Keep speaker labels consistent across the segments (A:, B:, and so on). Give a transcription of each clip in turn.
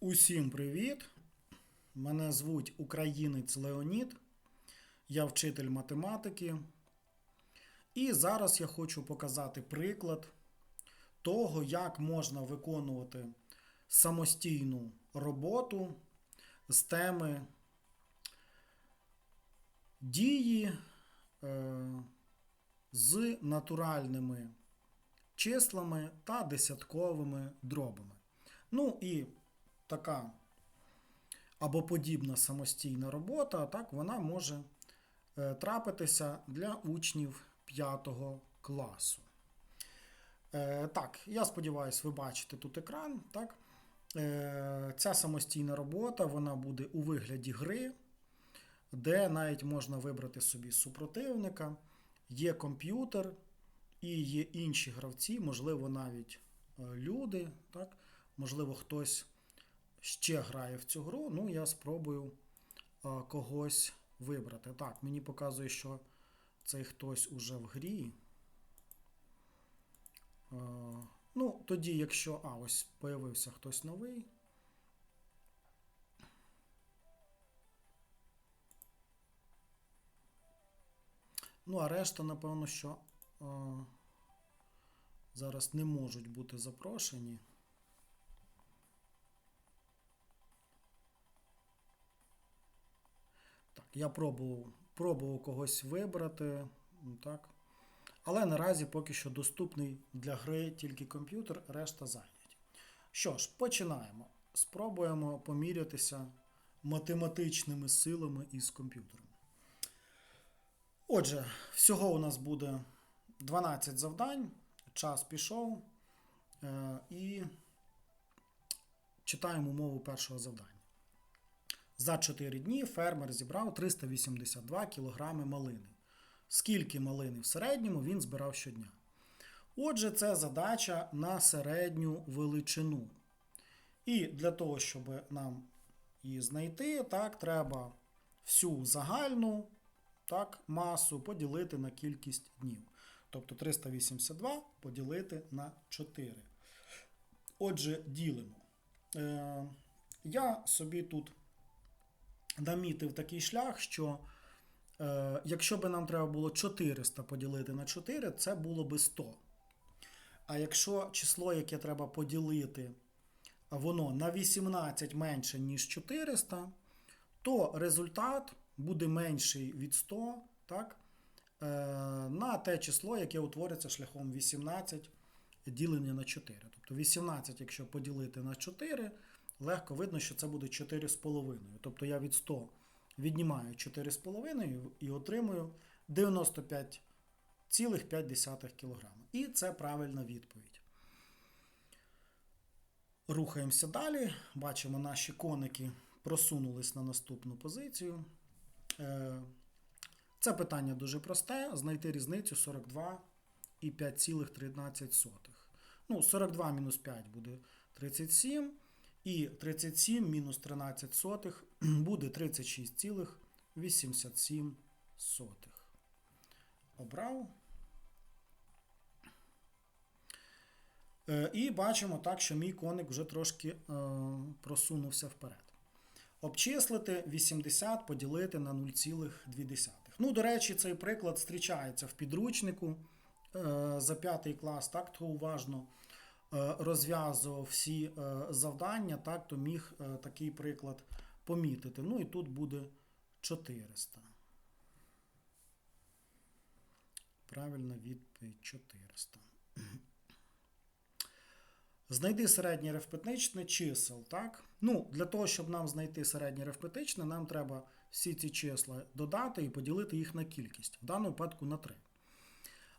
A: Усім привіт! Мене звуть Українець Леонід, я вчитель математики. І зараз я хочу показати приклад того, як можна виконувати самостійну роботу з теми дії е, з натуральними числами та десятковими дробами. Ну і така або подібна самостійна робота, так, вона може е, трапитися для учнів 5 класу. Е, так, я сподіваюся, ви бачите тут екран. Так? Е, ця самостійна робота вона буде у вигляді гри, де навіть можна вибрати собі супротивника, є комп'ютер і є інші гравці, можливо, навіть люди, так? можливо, хтось ще грає в цю гру. Ну, я спробую когось вибрати. Так, мені показує, що цей хтось уже в грі. Ну, тоді, якщо. А, ось появився хтось новий. Ну, а решта, напевно, що а, зараз не можуть бути запрошені. Я пробував, пробував когось вибрати. ну, Так. Але наразі поки що доступний для гри тільки комп'ютер, решта зайняті. Що ж, починаємо. Спробуємо помірятися математичними силами із комп'ютером. Отже, всього у нас буде 12 завдань, час пішов. Е, і читаємо умову першого завдання. За 4 дні фермер зібрав 382 кг малини. Скільки малини в середньому він збирав щодня? Отже, це задача на середню величину. І для того, щоб нам її знайти, так, треба всю загальну так, масу поділити на кількість днів. Тобто 382 поділити на 4. Отже, ділимо. Е, Я собі тут намітив такий шлях, що е, якщо би нам треба було 400 поділити на 4, це було би 100. А якщо число, яке треба поділити, воно на 18 менше, ніж 400, то результат буде менший від 100 так, е, на те число, яке утвориться шляхом 18 ділення на 4. Тобто 18, якщо поділити на 4, легко видно, що це буде 4,5. Тобто я від 100 віднімаю 4,5 і отримую 95,5 кг. І це правильна відповідь. Рухаємося далі. Бачимо, наші коники просунулись на наступну позицію. Е, Це питання дуже просте. Знайти різницю 42 і 5,13. Ну, 42 мінус 5 буде 37. І 37 мінус 13 сотих буде 36,87 сотих. Обрав. Е, І бачимо так, що мій коник вже трошки е, просунувся вперед. Обчислити 80 поділити на 0,2. Ну, до речі, цей приклад зустрічається в підручнику е, за 5 клас, так, то уважно розв'язував всі е, завдання, так, то міг е, такий приклад помітити. Ну і тут буде 400. Правильна відповідь 400. Знайди середнє арифметичне чисел, так? Ну, для того, щоб нам знайти середнє арифметичне, нам треба всі ці числа додати і поділити їх на кількість, в даному випадку на 3.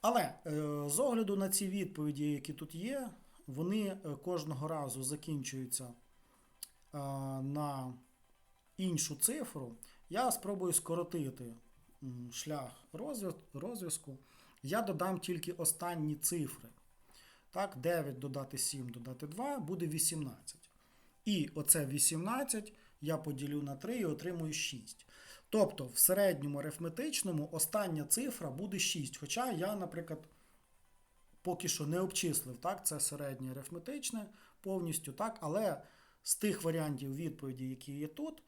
A: Але е, з огляду на ці відповіді, які тут є, вони е, кожного разу закінчуються е, на іншу цифру. Я спробую скоротити шлях розв'язку. Я додам тільки останні цифри. Так, 9 додати 7 додати 2 буде 18. І оце 18 я поділю на 3 і отримую 6. Тобто в середньому арифметичному остання цифра буде 6. Хоча я, наприклад, поки що не обчислив, так, це середнє арифметичне повністю, так, але з тих варіантів відповіді, які є тут,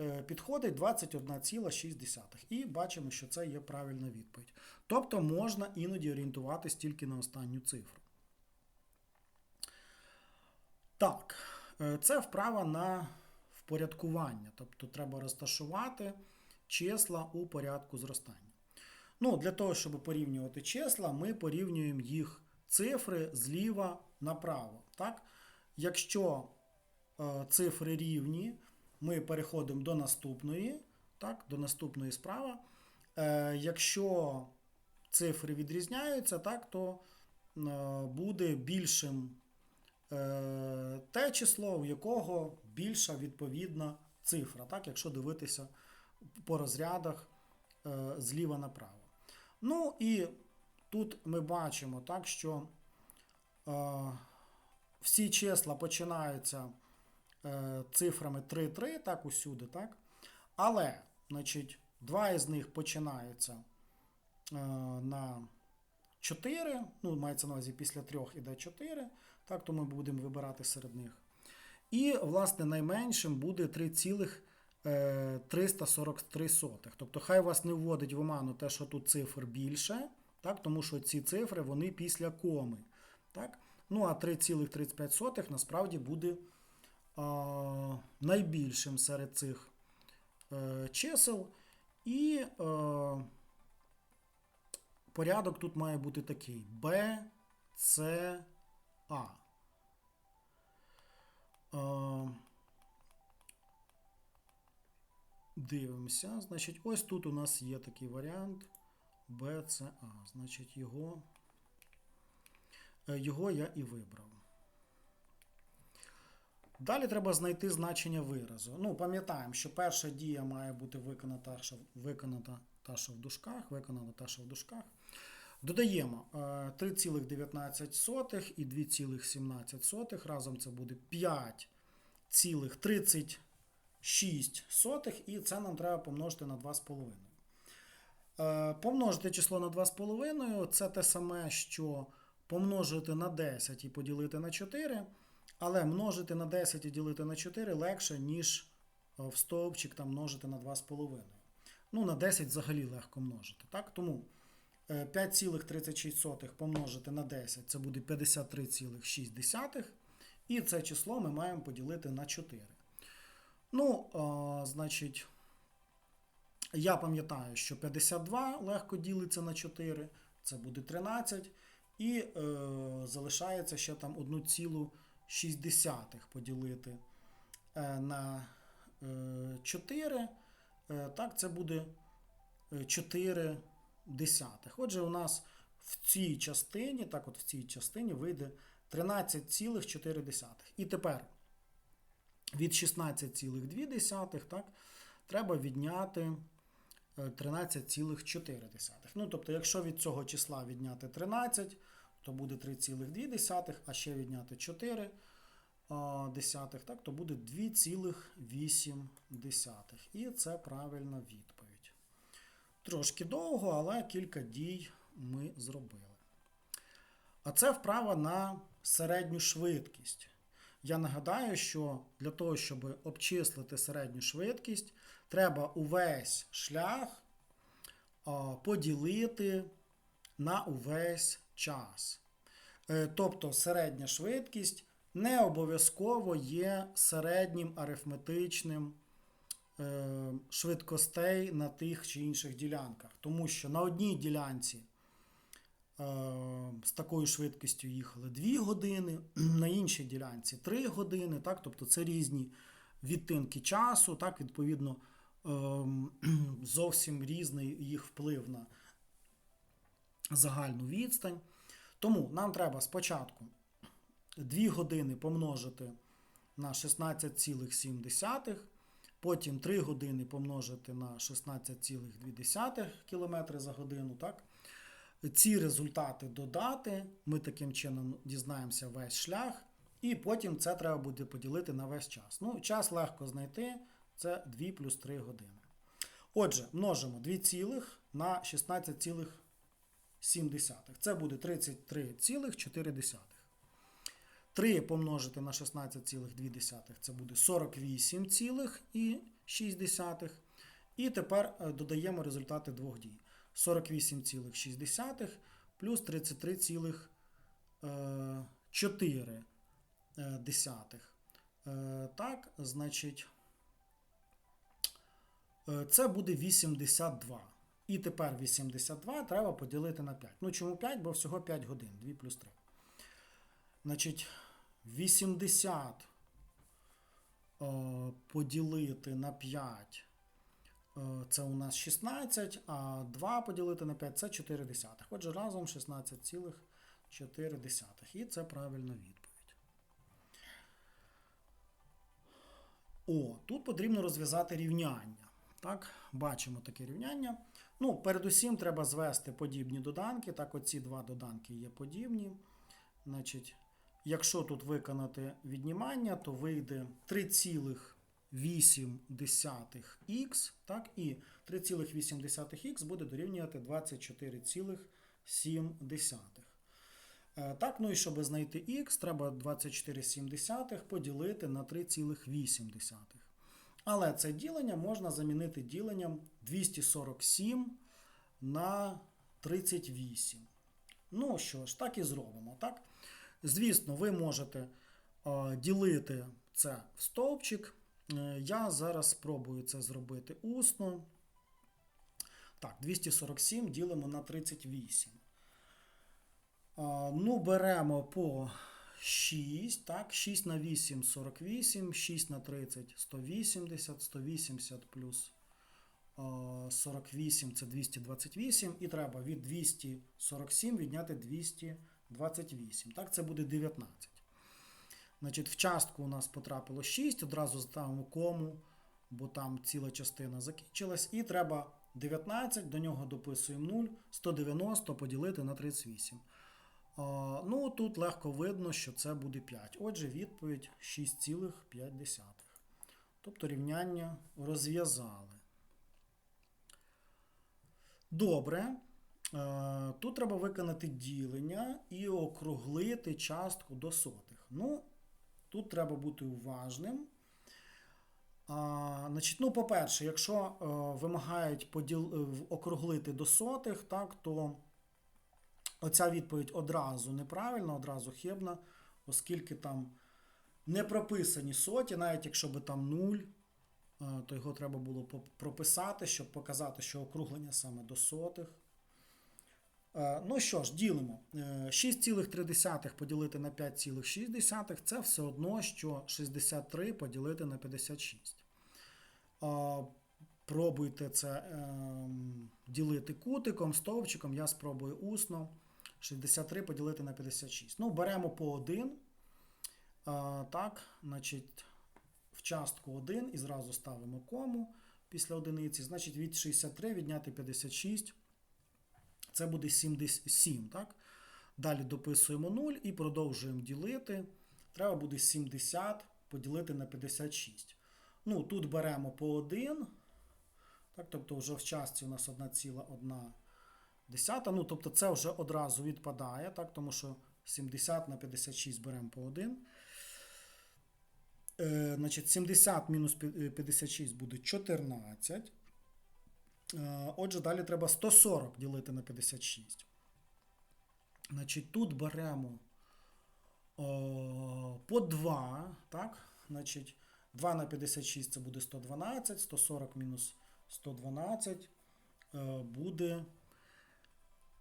A: е, підходить 21,6. І бачимо, що це є правильна відповідь. Тобто можна іноді орієнтуватись тільки на останню цифру. Так, е, це вправа на впорядкування. Тобто треба розташувати числа у порядку зростання. Ну, Для того, щоб порівнювати числа, ми порівнюємо їх цифри зліва направо. Так? Якщо е, цифри рівні, ми переходимо до наступної, так, до наступної справи. Е, якщо цифри відрізняються, так, то е, буде більшим е, те число, у якого більша відповідна цифра, так, якщо дивитися по розрядах е, зліва направо. Ну і тут ми бачимо, так, що е, всі числа починаються е, цифрами 3-3, так, усюди, так? Але, значить, два із них починаються е, на 4, ну, мається на увазі після 3 іде 4, так, то ми будемо вибирати серед них. І, власне, найменшим буде 3,343. Тобто, хай вас не вводить в оману те, що тут цифр більше, так, тому що ці цифри вони після коми. Так? Ну, а 3,35 насправді буде а, найбільшим серед цих е, чисел. І е, порядок тут має бути такий: B, C, А. Е, дивимося. Значить, ось тут у нас є такий варіант BCA. Значить, його, е, його я і вибрав. Далі треба знайти значення виразу. Ну, пам'ятаємо, що перша дія має бути виконана та, що, виконана та, що в дужках, виконана та, що в дужках. Додаємо е, 3,19 і 2,17. Разом це буде 5,36, і це нам треба помножити на 2,5. Е, Помножити число на 2,5 це те саме, що помножити на 10 і поділити на 4. Але множити на 10 і ділити на 4 легше, ніж в стовпчик там множити на 2,5. Ну, на 10 взагалі легко множити. Так? Тому 5,36 помножити на 10 це буде 53,6. І це число ми маємо поділити на 4. Ну, значить, я пам'ятаю, що 52 легко ділиться на 4, це буде 13. І е, залишається ще там 1,6 поділити е, на е, 4. Е, так, це буде 4 десятих. Отже, у нас в цій частині, так от в цій частині вийде 13,4. І тепер від 16,2 так, треба відняти 13,4. Ну, тобто, якщо від цього числа відняти 13, то буде 3,2, а ще відняти 4 десятих, так, то буде 2,8. І це правильна відповідь. Трошки довго, але кілька дій ми зробили. А це вправа на середню швидкість. Я нагадаю, що для того, щоб обчислити середню швидкість, треба увесь шлях поділити на увесь час. Тобто середня швидкість не обов'язково є середнім арифметичним швидкостей на тих чи інших ділянках. Тому що на одній ділянці з такою швидкістю їхали 2 години, на іншій ділянці 3 години. Так? Тобто це різні відтинки часу, так, відповідно, зовсім різний їх вплив на загальну відстань. Тому нам треба спочатку 2 години помножити на 16,7, потім 3 години помножити на 16,2 км за годину. Так? Ці результати додати, ми таким чином дізнаємося весь шлях, і потім це треба буде поділити на весь час. Ну, час легко знайти, це 2 плюс 3 години. Отже, множимо 2 цілих на 16,7. Це буде 33,4. 3 помножити на 16,2 це буде 48,6. І тепер е, додаємо результати двох дій. 48,6 плюс 33,4. е, десятих. Е, Так, значить, е, це буде 82. І тепер 82 треба поділити на 5. Ну, чому 5? Бо всього 5 годин. 2 плюс 3. Значить, 80 е, поділити на 5. Е, Це у нас 16, а 2 поділити на 5 це 4 десятих. Отже, разом 16,4. І це правильна відповідь. О, тут потрібно розв'язати рівняння. Так, бачимо таке рівняння. Ну, передусім треба звести подібні доданки. Так, оці два доданки є подібні. Значить, якщо тут виконати віднімання, то вийде 3,8х, так, і 3,8х буде дорівнювати 24,7. Е, Так, ну і щоб знайти х, треба 24,7 поділити на 3,8. Але це ділення можна замінити діленням 247 на 38. Ну що ж, так і зробимо. так? Звісно, ви можете е, ділити це в стовпчик. Е, Я зараз спробую це зробити усно. Так, 247 ділимо на 38. Ну, беремо по 6, так, 6 на 8 48, 6 на 30 180, 180 плюс 48 це 228, і треба від 247 відняти 228. Так, це буде 19. Значить, в частку у нас потрапило 6, одразу ставимо кому, бо там ціла частина закінчилась. І треба 19, до нього дописуємо 0, 190 поділити на 38. А, Ну, тут легко видно, що це буде 5. Отже, відповідь 6,5. Тобто рівняння розв'язали. Добре. Е, Тут треба виконати ділення і округлити частку до сотих. Ну, тут треба бути уважним. А, значить, ну, по-перше, якщо е, вимагають поділ... е, округлити до сотих, так, то Оця відповідь одразу неправильна, одразу хибна, оскільки там не прописані соті, навіть якщо би там 0, то його треба було прописати, щоб показати, що округлення саме до сотих. Ну що ж, ділимо. 6,3 поділити на 5,6 це все одно, що 63 поділити на 56. Пробуйте це ем, ділити кутиком, стовпчиком, я спробую усно. 63 поділити на 56. Ну, беремо по 1. Так, значить, в частку 1 і зразу ставимо кому після одиниці. Значить, від 63 відняти 56. Це буде 77. так? Далі дописуємо 0 і продовжуємо ділити. Треба буде 70 поділити на 56. Ну, тут беремо по 1. Так, Тобто, вже в частці у нас 1,1 десята. Ну, тобто це вже одразу відпадає, так, тому що 70 на 56 беремо по 1. Е, значить, 70 мінус 56 буде 14. Е, отже, далі треба 140 ділити на 56. Значить, тут беремо о, по 2. так, значить, 2 на 56 це буде 112, 140 мінус 112 е, буде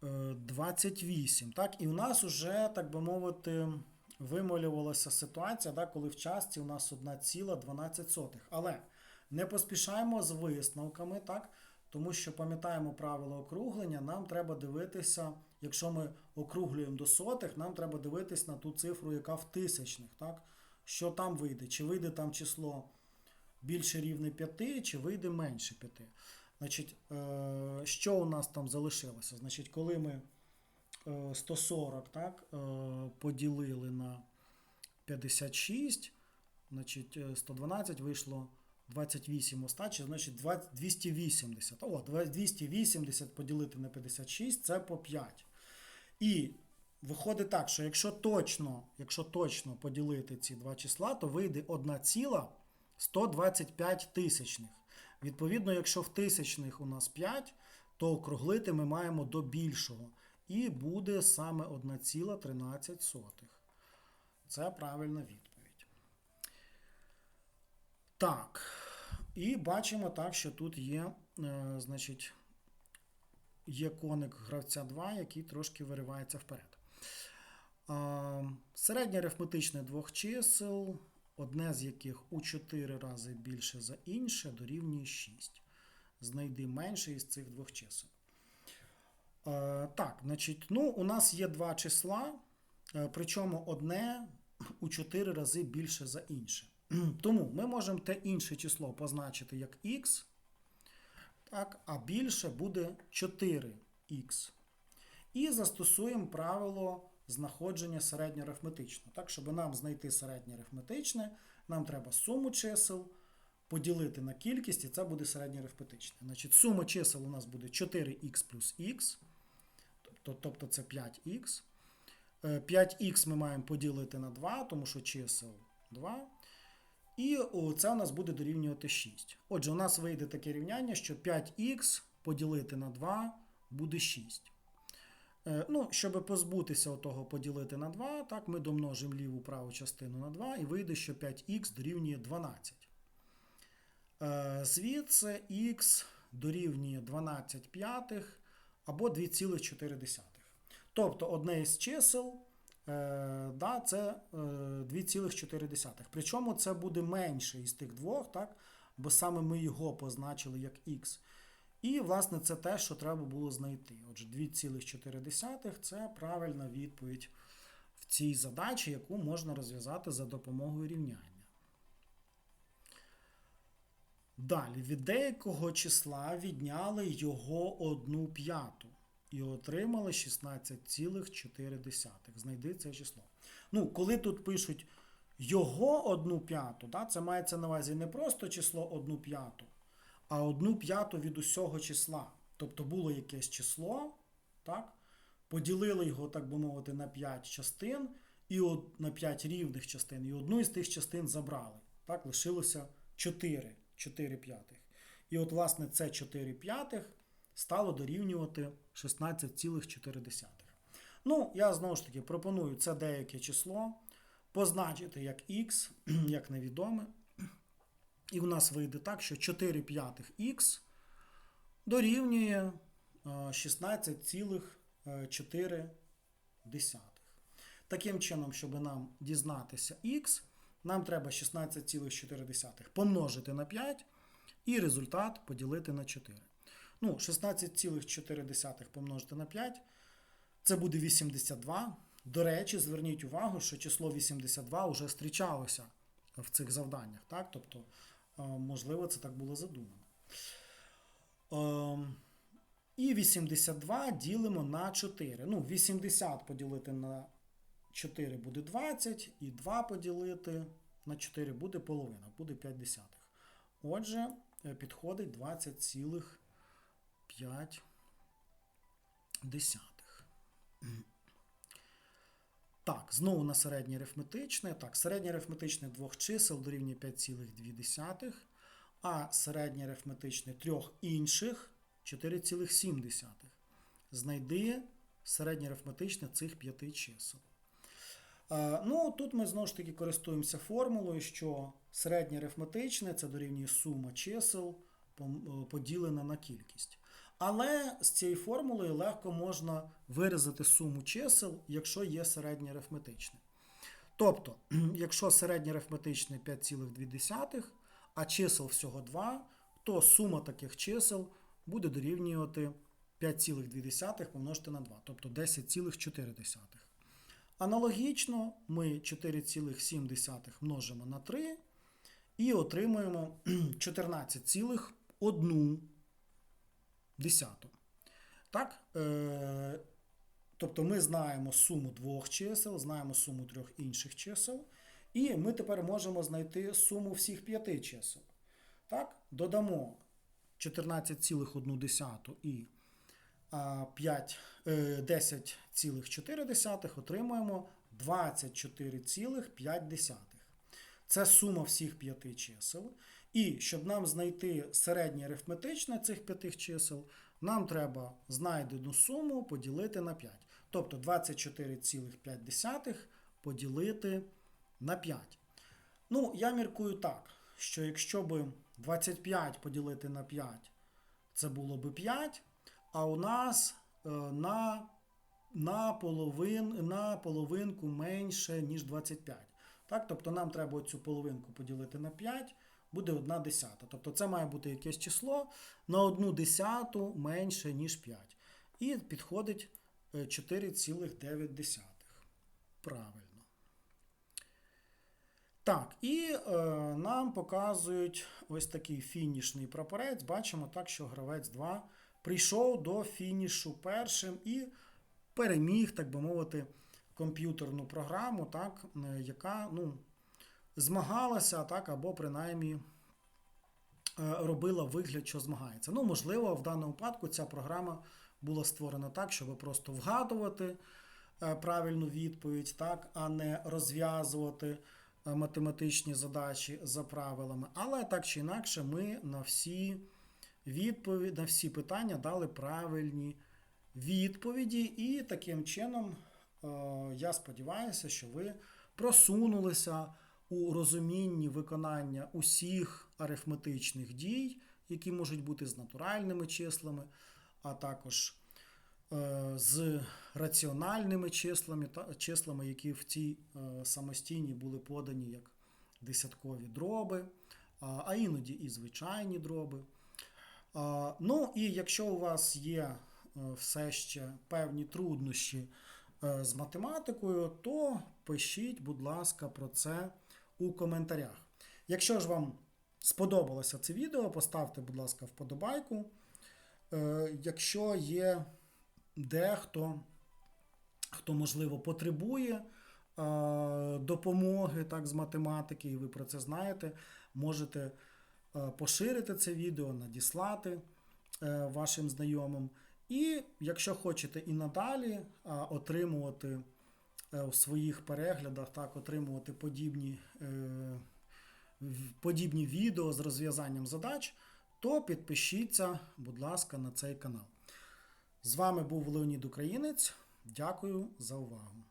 A: 28. Так? І в нас вже, так би мовити, вималювалася ситуація, так, коли в частці у нас 1,12. Але не поспішаємо з висновками, так? Тому що пам'ятаємо правило округлення, нам треба дивитися, якщо ми округлюємо до сотих, нам треба дивитися на ту цифру, яка в тисячних. Так? Що там вийде? Чи вийде там число більше рівне 5, чи вийде менше 5. Значить, е, Що у нас там залишилося? Значить, коли ми 140 так, е, поділили на 56, значить, 112 вийшло 28 остачі, значить 280. О, 280 поділити на 56 це по 5. І виходить так, що якщо точно, якщо точно поділити ці два числа, то вийде 1,125 тисячних. Відповідно, якщо в тисячних у нас 5, то округлити ми маємо до більшого. І буде саме 1,13. Це правильна відповідь. Так. І бачимо так, що тут є, е, значить, є коник гравця 2, який трошки виривається вперед. Середнє арифметичне двох чисел, одне з яких у 4 рази більше за інше, дорівнює 6. Знайди менше із цих двох чисел. Е, Так, значить, ну, у нас є два числа, е, причому одне у 4 рази більше за інше. Тому ми можемо те інше число позначити як х, так, а більше буде 4х. І застосуємо правило знаходження середньоарифметичного. Так, щоб нам знайти середньоарифметичне, нам треба суму чисел поділити на кількість, і це буде середньоарифметичне. Значить, сума чисел у нас буде 4х плюс х, тобто, тобто це 5х. 5х ми маємо поділити на 2, тому що чисел 2. І це у нас буде дорівнювати 6. Отже, у нас вийде таке рівняння, що 5х поділити на 2 буде 6. Е, Ну, Щоб позбутися того поділити на 2, так, ми домножимо ліву праву частину на 2 і вийде, що 5х дорівнює 12. Е, Звідси х дорівнює 12 п'ятих або 2,4. Тобто одне із чисел да, це е, 2,4. Причому це буде менше із тих двох, так, бо саме ми його позначили як х. І, власне, це те, що треба було знайти. Отже, 2,4 це правильна відповідь в цій задачі, яку можна розв'язати за допомогою рівняння. Далі, від деякого числа відняли його одну п'яту і отримали 16,4. Знайди це число. Ну, коли тут пишуть його одну п'яту, да, це мається на увазі не просто число одну п'яту, а одну п'яту від усього числа. Тобто було якесь число, так? поділили його, так би мовити, на 5 частин, і от, на 5 рівних частин, і одну із тих частин забрали. Так, Лишилося 4, 4 п'ятих. І от, власне, це 4 п'ятих стало дорівнювати 16,4. Ну, я знову ж таки пропоную це деяке число позначити як х, як невідоме. І у нас вийде так, що 4 п'ятих х дорівнює 16,4. Таким чином, щоб нам дізнатися х, нам треба 16,4 помножити на 5 і результат поділити на 4. Ну, 16,4 помножити на 5 це буде 82. До речі, зверніть увагу, що число 82 вже зустрічалося в цих завданнях. Так? Тобто, можливо, це так було задумано. І 82 ділимо на 4. Ну, 80 поділити на 4 буде 20, і 2 поділити на 4 буде половина, буде 5 десятих. Отже, підходить 20,5 десятих. Так, знову на середнє арифметичне. Так, середнє арифметичне двох чисел дорівнює 5,2, а середнє арифметичне трьох інших 4,7. Знайди середнє арифметичне цих п'яти чисел. Ну, Тут ми знову ж таки користуємося формулою, що середнє арифметичне це дорівнює сума чисел поділена на кількість. Але з цією формулою легко можна виразити суму чисел, якщо є середнє арифметичне. Тобто, якщо середнє арифметичне 5,2, а чисел всього 2, то сума таких чисел буде дорівнювати 5,2 помножити на 2, тобто 10,4. Аналогічно ми 4,7 множимо на 3 і отримуємо 14,1 десяту. Так? Е, Тобто ми знаємо суму двох чисел, знаємо суму трьох інших чисел. І ми тепер можемо знайти суму всіх п'яти чисел. Так? Додамо 14,1 і а, 5, е, 10,4 отримуємо 24,5. Це сума всіх п'яти чисел. І щоб нам знайти середнє арифметичне цих п'яти чисел, нам треба знайдену суму поділити на 5. Тобто 24,5 поділити на 5. Ну, я міркую так, що якщо б 25 поділити на 5, це було б 5, а у нас е, на, на, половин, на половинку менше, ніж 25. Так? Тобто нам треба цю половинку поділити на 5, буде 1 десята. Тобто це має бути якесь число на 1 десяту менше, ніж 5. І підходить е, 4,9. Правильно. Так, і е, нам показують ось такий фінішний прапорець. Бачимо так, що гравець 2 прийшов до фінішу першим і переміг, так би мовити, комп'ютерну програму, так, е, яка ну, змагалася, так, або принаймні е, робила вигляд, що змагається. Ну, можливо, в даному випадку ця програма була створена так, щоб просто вгадувати е, правильну відповідь, так, а не розв'язувати е, математичні задачі за правилами. Але так чи інакше, ми на всі відповіді, на всі питання дали правильні відповіді, і таким чином я сподіваюся, що ви просунулися у розумінні виконання усіх арифметичних дій, які можуть бути з натуральними числами, а також е, з раціональними числами, та, числами, які в цій е, самостійній були подані як десяткові дроби, а, іноді і звичайні дроби. Ну і якщо у вас є е, все ще певні труднощі з математикою, то пишіть, будь ласка, про це у коментарях. Якщо ж вам сподобалося це відео, поставте, будь ласка, вподобайку. Е, Якщо є дехто, хто, можливо, потребує е, допомоги так, з математики, і ви про це знаєте, можете е, поширити це відео, надіслати вашим знайомим. І якщо хочете і надалі отримувати е, у своїх переглядах, так, отримувати подібні, е, подібні відео з розв'язанням задач, то підпишіться, будь ласка, на цей канал. З вами був Леонід Українець. Дякую за увагу.